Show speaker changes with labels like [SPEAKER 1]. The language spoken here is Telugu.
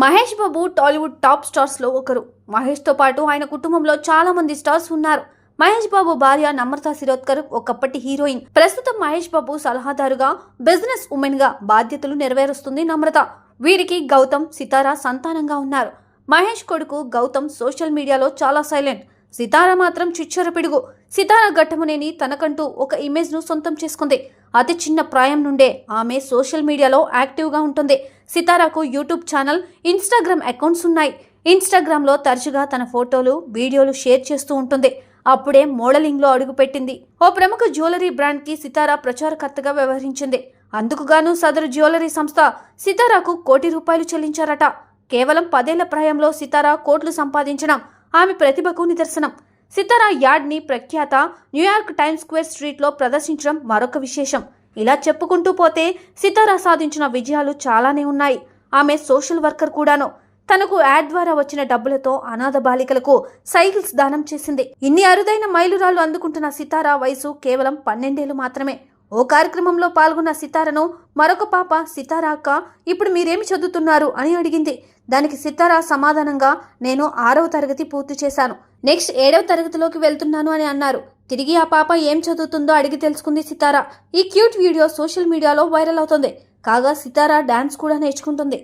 [SPEAKER 1] మహేష్ బాబు టాలీవుడ్ టాప్ స్టార్స్లో ఒకరు. మహేష్తో పాటు ఆయన కుటుంబంలో చాలా మంది స్టార్స్ ఉన్నారు. మహేష్ బాబు భార్య నమ్రత శిరోద్కర్ ఒకప్పటి హీరోయిన్. ప్రస్తుతం మహేష్ బాబు సలహాదారుగా బిజినెస్ ఉమెన్గా బాధ్యతలు నెరవేరుస్తుంది నమ్రత. వీరికి గౌతమ్ సితారా సంతానంగా ఉన్నారు. మహేష్ కొడుకు గౌతమ్ సోషల్ మీడియాలో చాలా సైలెంట్. సితార మాత్రం చిచ్చర పిడుగు. సితార ఘట్టమునేని తనకంటూ ఒక ఇమేజ్ను సొంతం చేసుకుంది. అతి చిన్న ప్రాయం నుండే ఆమె సోషల్ మీడియాలో యాక్టివ్గా ఉంటుంది. సితారాకు యూట్యూబ్ ఛానల్ ఇన్స్టాగ్రామ్ అకౌంట్స్ ఉన్నాయి. ఇన్స్టాగ్రామ్లో తరచుగా తన ఫోటోలు వీడియోలు షేర్ చేస్తూ ఉంటుంది. అప్పుడే మోడలింగ్లో అడుగుపెట్టింది. ఓ ప్రముఖ జ్యువెలరీ బ్రాండ్కి సితారా ప్రచారకర్తగా వ్యవహరించింది. అందుకుగాను సదరు జ్యువెలరీ సంస్థ సితారాకు కోటి రూపాయలు చెల్లించారట. కేవలం పదేళ్ళ ప్రాయంలో సితారా కోట్లు సంపాదించడం ఆమె ప్రతిభకు నిదర్శనం. సితారా యార్డ్ని ప్రఖ్యాత న్యూయార్క్ టైమ్స్ స్క్వేర్ స్ట్రీట్లో ప్రదర్శించడం మరొక విశేషం. ఇలా చెప్పుకుంటూ పోతే సితారా సాధించిన విజయాలు చాలానే ఉన్నాయి. ఆమె సోషల్ వర్కర్ కూడాను. తనకు యాడ్ ద్వారా వచ్చిన డబ్బులతో అనాథ బాలికలకు సైకిల్స్ దానం చేసింది. ఇన్ని అరుదైన మైలురాళ్ళు అందుకుంటున్న సితారా వయసు కేవలం పన్నెండేళ్ళు మాత్రమే. ఓ కార్యక్రమంలో పాల్గొన్న సితారను మరొక పాప సితారా అక్క ఇప్పుడు మీరేమి చదువుతున్నారు? అని అడిగింది. దానికి సితారా సమాధానంగా నేను ఆరవ తరగతి పూర్తి చేశాను. నెక్స్ట్ ఏడవ తరగతిలోకి వెళ్తున్నాను అని అన్నారు. తిరిగి ఆ పాప ఏం చదువుతుందో అడిగి తెలుసుకుంది సితారా. ఈ క్యూట్ వీడియో సోషల్ మీడియాలో వైరల్ అవుతుంది. కాగా సితారా డాన్స్ కూడా నేర్చుకుంటుంది.